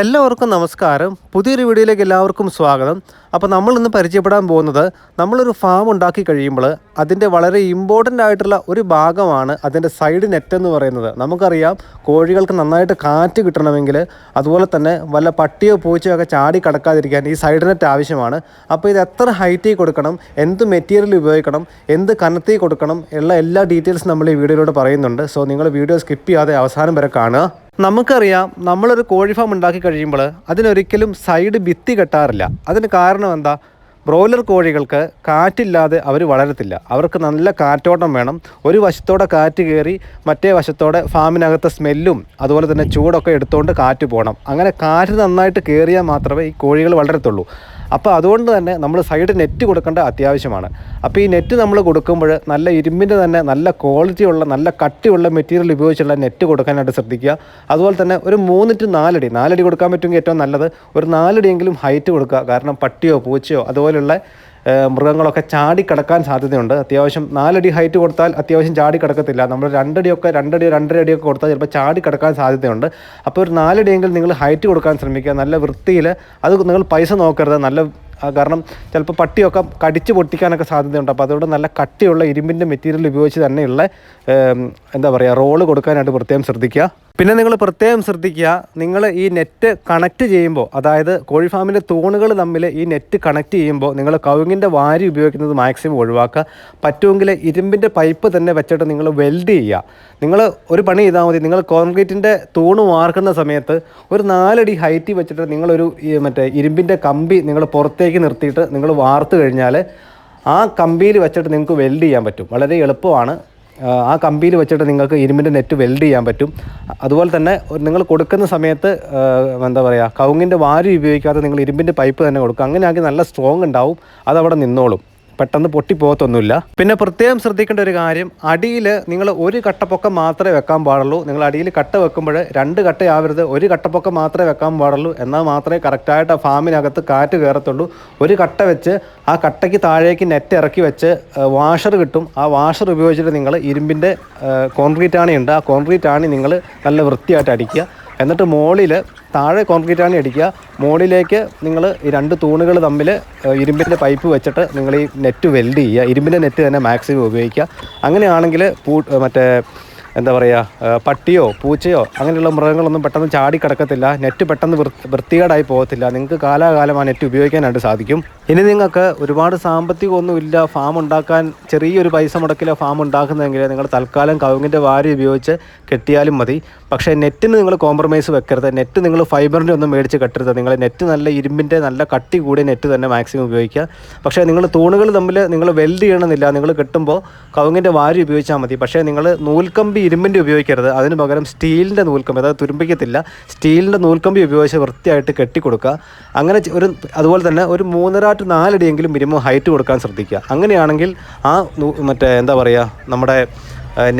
എല്ലാവർക്കും നമസ്കാരം. പുതിയൊരു വീഡിയോയിലേക്ക് എല്ലാവർക്കും സ്വാഗതം. അപ്പോൾ നമ്മൾ ഇന്ന് പരിചയപ്പെടാൻ പോകുന്നത് നമ്മളൊരു ഫാം ഉണ്ടാക്കി കഴിയുമ്പോൾ അതിന്റെ വളരെ ഇമ്പോർട്ടന്റ് ആയിട്ടുള്ള ഒരു ഭാഗമാണ് അതിന്റെ സൈഡ് നെറ്റ് എന്ന് പറയുന്നത്. നമുക്കറിയാം കോഴികൾക്ക് നന്നായിട്ട് കാറ്റ് കിട്ടണമെങ്കിൽ അതുപോലെ തന്നെ വല്ല പട്ടിയോ പൂച്ചയോ ഒക്കെ ചാടി കടക്കാതിരിക്കാൻ ഈ സൈഡ് നെറ്റ് ആവശ്യമാണ്. അപ്പോൾ ഇത് എത്ര ഹൈറ്റിൽ കൊടുക്കണം എന്ത് മെറ്റീരിയൽ ഉപയോഗിക്കണം എന്ത് കനത്തിൽ കൊടുക്കണം ഉള്ള എല്ലാ ഡീറ്റെയിൽസ് നമ്മൾ ഈ വീഡിയോയിലൂടെ പറയുന്നുണ്ട്. സോ നിങ്ങൾ വീഡിയോ സ്കിപ്പ് ചെയ്യാതെ അവസാനം വരെ കാണുക. നമുക്കറിയാം നമ്മളൊരു കോഴി ഫാം ഉണ്ടാക്കി കഴിയുമ്പോൾ അതിനൊരിക്കലും സൈഡ് ഭിത്തി കെട്ടാറില്ല. അതിന് കാരണം എന്താ? ബ്രോയിലർ കോഴികൾക്ക് കാറ്റില്ലാതെ അവർ വളരത്തില്ല. അവർക്ക് നല്ല കാറ്റോട്ടം വേണം. ഒരു വശത്തോടെ കാറ്റ് കയറി മറ്റേ വശത്തോടെ ഫാമിനകത്തെ സ്മെല്ലും അതുപോലെ തന്നെ ചൂടൊക്കെ എടുത്തുകൊണ്ട് കാറ്റ് പോകണം അങ്ങനെ കാറ്റ് നന്നായിട്ട് കയറിയാൽ മാത്രമേ ഈ കോഴികൾ വളരത്തുള്ളൂ. അപ്പോൾ അതുകൊണ്ട് തന്നെ നമ്മൾ സൈഡ് നെറ്റ് കൊടുക്കേണ്ട അത്യാവശ്യമാണ്. അപ്പോൾ ഈ നെറ്റ് നമ്മൾ കൊടുക്കുമ്പോൾ നല്ല ഇരുമ്പിന്റെ തന്നെ നല്ല ക്വാളിറ്റിയുള്ള നല്ല കട്ടിയുള്ള മെറ്റീരിയൽ ഉപയോഗിച്ചുള്ള നെറ്റ് കൊടുക്കാനായിട്ട് ശ്രദ്ധിക്കുക. അതുപോലെ തന്നെ ഒരു മൂന്ന് ടു നാലടി നാലടി കൊടുക്കാൻ പറ്റുമെങ്കിൽ ഏറ്റവും നല്ലത് ഒരു നാലടിയെങ്കിലും ഹൈറ്റ് കൊടുക്കുക. കാരണം പട്ടിയോ പൂച്ചയോ അതുപോലുള്ള മൃഗങ്ങളൊക്കെ ചാടി കിടക്കാൻ സാധ്യതയുണ്ട്. അത്യാവശ്യം നാലടി ഹൈറ്റ് കൊടുത്താൽ അത്യാവശ്യം ചാടി കിടക്കത്തില്ല നമ്മൾ രണ്ടടിയൊക്കെ രണ്ടടി രണ്ടര അടിയൊക്കെ കൊടുത്താൽ ചിലപ്പോൾ ചാടി കിടക്കാൻ സാധ്യതയുണ്ട്. അപ്പോൾ ഒരു നാലടിയെങ്കിലും നിങ്ങൾ ഹൈറ്റ് കൊടുക്കാൻ ശ്രമിക്കുക. നല്ല വൃത്തിയിൽ അത് നിങ്ങൾ പൈസ നോക്കരുത്. നല്ല കാരണം ചിലപ്പോൾ പട്ടിയൊക്കെ കടിച്ച് പൊട്ടിക്കാനൊക്കെ സാധ്യതയുണ്ട്. അപ്പോൾ അതുകൊണ്ട് നല്ല കട്ടിയുള്ള ഇരുമ്പിന്റെ മെറ്റീരിയൽ ഉപയോഗിച്ച് തന്നെയുള്ള എന്താ പറയുക റോൾ കൊടുക്കാനായിട്ട് പ്രത്യേകം ശ്രദ്ധിക്കുക. പിന്നെ നിങ്ങൾ പ്രത്യേകം ശ്രദ്ധിക്കുക നിങ്ങൾ ഈ നെറ്റ് കണക്ട് ചെയ്യുമ്പോൾ അതായത് കോഴി ഫാമിന്റെ തൂണുകൾ തമ്മിൽ ഈ നെറ്റ് കണക്ട് ചെയ്യുമ്പോൾ നിങ്ങൾ കവുങ്ങിന്റെ വാരി ഉപയോഗിക്കുന്നത് മാക്സിമം ഒഴിവാക്കുക. പറ്റുമെങ്കിൽ ഇരുമ്പിന്റെ പൈപ്പ് തന്നെ വെച്ചിട്ട് നിങ്ങൾ വെൽഡ് ചെയ്യുക. നിങ്ങൾ ഒരു പണി ചെയ്താൽ മതി. നിങ്ങൾ കോൺക്രീറ്റിന്റെ തൂണ് വാർക്കുന്ന സമയത്ത് ഒരു നാലടി ഹൈറ്റിൽ വെച്ചിട്ട് നിങ്ങളൊരു മറ്റേ ഇരുമ്പിന്റെ കമ്പി നിങ്ങൾ പുറത്തേക്ക് നിർത്തിയിട്ട് നിങ്ങൾ വാർത്ത് കഴിഞ്ഞാൽ ആ കമ്പിയിൽ വെച്ചിട്ട് നിങ്ങൾക്ക് വെൽഡ് ചെയ്യാൻ പറ്റും. വളരെ എളുപ്പമാണ്. ആ, കമ്പിയിൽ വെച്ചിട്ട് നിങ്ങൾക്ക് ഇരുമ്പിന്റെ നെറ്റ് വെൽഡ് ചെയ്യാൻ പറ്റും. അതുപോലെ തന്നെ നിങ്ങൾ കൊടുക്കുന്ന സമയത്ത് എന്താ പറയുക കവുങ്ങിന്റെ വാരി ഉപയോഗിക്കാതെ നിങ്ങൾ ഇരുമ്പിന്റെ പൈപ്പ് തന്നെ കൊടുക്കുക. അങ്ങനെയാക്കി നല്ല സ്ട്രോങ് ഉണ്ടാവും. അതവിടെ നിന്നോളും. പെട്ടെന്ന് പൊട്ടിപ്പോകത്തൊന്നുമില്ല. പിന്നെ പ്രത്യേകം ശ്രദ്ധിക്കേണ്ട ഒരു കാര്യം അടിയിൽ നിങ്ങൾ ഒരു കട്ടപ്പൊക്കം മാത്രമേ വെക്കാൻ പാടുള്ളൂ. നിങ്ങൾ അടിയിൽ കട്ട വെക്കുമ്പോൾ രണ്ട് കട്ടയാവരുത് ഒരു കട്ടപ്പൊക്കം മാത്രമേ വെക്കാൻ പാടുള്ളൂ. എന്നാൽ മാത്രമേ കറക്റ്റായിട്ട് ആ ഫാമിനകത്ത് കാറ്റ് കയറത്തുള്ളൂ. ഒരു കട്ട വെച്ച് ആ കട്ടയ്ക്ക് താഴേക്ക് നെറ്റ് ഇറക്കി വെച്ച് വാഷർ കിട്ടും. ആ വാഷർ ഉപയോഗിച്ചിട്ട് നിങ്ങൾ ഇരുമ്പിന്റെ കോൺക്രീറ്റ് ആണി ഉണ്ട്. ആ കോൺക്രീറ്റ് ആണി നിങ്ങൾ നല്ല വൃത്തിയായിട്ട് അടിക്കുക. എന്നിട്ട് മുകളിൽ താഴെ കോൺക്രീറ്റ് ആണ് അടിക്കുക മുകളിലേക്ക് നിങ്ങൾ ഈ രണ്ട് തൂണുകൾ തമ്മിൽ ഇരുമ്പിന്റെ പൈപ്പ് വെച്ചിട്ട് നിങ്ങൾ ഈ നെറ്റ് വെൽഡ് ചെയ്യുക. ഇരുമ്പിന്റെ നെറ്റ് തന്നെ മാക്സിമം ഉപയോഗിക്കുക. അങ്ങനെയാണെങ്കിൽ പൂ മറ്റേ എന്താ പറയുക പട്ടിയോ പൂച്ചയോ അങ്ങനെയുള്ള മൃഗങ്ങളൊന്നും പെട്ടെന്ന് ചാടി കിടക്കത്തില്ല നെറ്റ് പെട്ടെന്ന് വൃത്തികേടായി പോകത്തില്ല. നിങ്ങൾക്ക് കാലാകാലം ആ നെറ്റ് ഉപയോഗിക്കാനായിട്ട് സാധിക്കും. ഇനി നിങ്ങൾക്ക് ഒരുപാട് സാമ്പത്തികമൊന്നുമില്ല ഫാം ഉണ്ടാക്കാൻ ചെറിയൊരു പൈസ മുടക്കില്ല ഫാം ഉണ്ടാക്കുന്നതെങ്കിൽ നിങ്ങൾ തൽക്കാലം കവുങ്ങിന്റെ വാരി ഉപയോഗിച്ച് കെട്ടിയാലും മതി. പക്ഷേ നെറ്റിന് നിങ്ങൾ കോംപ്രമൈസ് വെക്കരുത്. നെറ്റ് നിങ്ങൾ ഫൈബറിന്റെ ഒന്നും മേടിച്ച് കെട്ടരുത്. നിങ്ങൾ നെറ്റ് നല്ല ഇരുമ്പിന്റെ നല്ല കട്ടി കൂടിയ നെറ്റ് തന്നെ മാക്സിമം ഉപയോഗിക്കുക. പക്ഷേ നിങ്ങൾ തൂണുകൾ തമ്മിൽ നിങ്ങൾ വെൽഡ് ചെയ്യണമെന്നില്ല. നിങ്ങൾ കെട്ടുമ്പോൾ കവുങ്ങിന്റെ വാരി ഉപയോഗിച്ചാൽ മതി. പക്ഷേ നിങ്ങൾ നൂൽക്കമ്പി ഇരുമ്പിന്റെ ഉപയോഗിക്കരുത്. അതിന് പകരം സ്റ്റീലിന്റെ നൂൽക്കമ്പി അതായത് തുരുമ്പിക്കത്തില്ല. സ്റ്റീലിന്റെ നൂൽക്കമ്പി ഉപയോഗിച്ച് വൃത്തിയായിട്ട് കെട്ടിക്കൊടുക്കുക. അങ്ങനെ ഒരു അതുപോലെ തന്നെ ഒരു മൂന്നര ടു നാലടിയെങ്കിലും മിനിമം ഹൈറ്റ് കൊടുക്കാൻ ശ്രദ്ധിക്കുക. അങ്ങനെയാണെങ്കിൽ ആ മറ്റേ എന്താ പറയുക നമ്മുടെ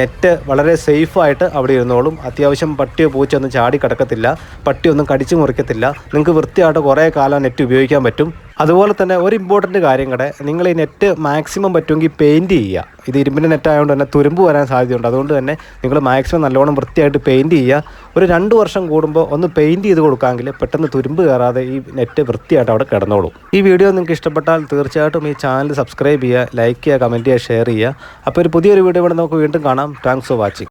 നെറ്റ് വളരെ സേഫായിട്ട് അവിടെ ഇരുന്നോളും. അത്യാവശ്യം പട്ടിയോ പൂച്ചയൊന്നും ചാടി കിടക്കത്തില്ല. പട്ടിയൊന്നും കടിച്ചു മുറിക്കത്തില്ല. നിങ്ങൾക്ക് വൃത്തിയായിട്ട് കുറേ കാലം നെറ്റ് ഉപയോഗിക്കാൻ പറ്റും. അതുപോലെ തന്നെ ഒരു ഇമ്പോർട്ടന്റ് കാര്യം കൂടെ നിങ്ങൾ ഈ നെറ്റ് മാക്സിമം പറ്റുമെങ്കിൽ പെയിന്റ് ചെയ്യുക. ഇത് ഇരുമ്പിന്റെ നെറ്റ് ആയതുകൊണ്ട് തന്നെ തുരുമ്പ് വരാൻ സാധ്യതയുണ്ട്. അതുകൊണ്ട് തന്നെ നിങ്ങൾ മാക്സിമം നല്ലോണം വൃത്തിയായിട്ട് പെയിന്റ് ചെയ്യുക. ഒരു രണ്ട് വർഷം കൂടുമ്പോൾ ഒന്ന് പെയിന്റ് ചെയ്ത് കൊടുക്കാമെങ്കിൽ പെട്ടെന്ന് തുരുമ്പ് കയറാതെ ഈ നെറ്റ് വൃത്തിയായിട്ട് അവിടെ കിടന്നോളും. ഈ വീഡിയോ നിങ്ങൾക്ക് ഇഷ്ടപ്പെട്ടാൽ തീർച്ചയായിട്ടും ഈ ചാനൽ സബ്സ്ക്രൈബ് ചെയ്യുക ലൈക്ക് ചെയ്യുക കമന്റ് ചെയ്യുക ഷെയർ ചെയ്യുക. അപ്പോൾ ഒരു പുതിയൊരു വീഡിയോ ഇവിടെ നമുക്ക് വീണ്ടും കാണാം. Thanks for watching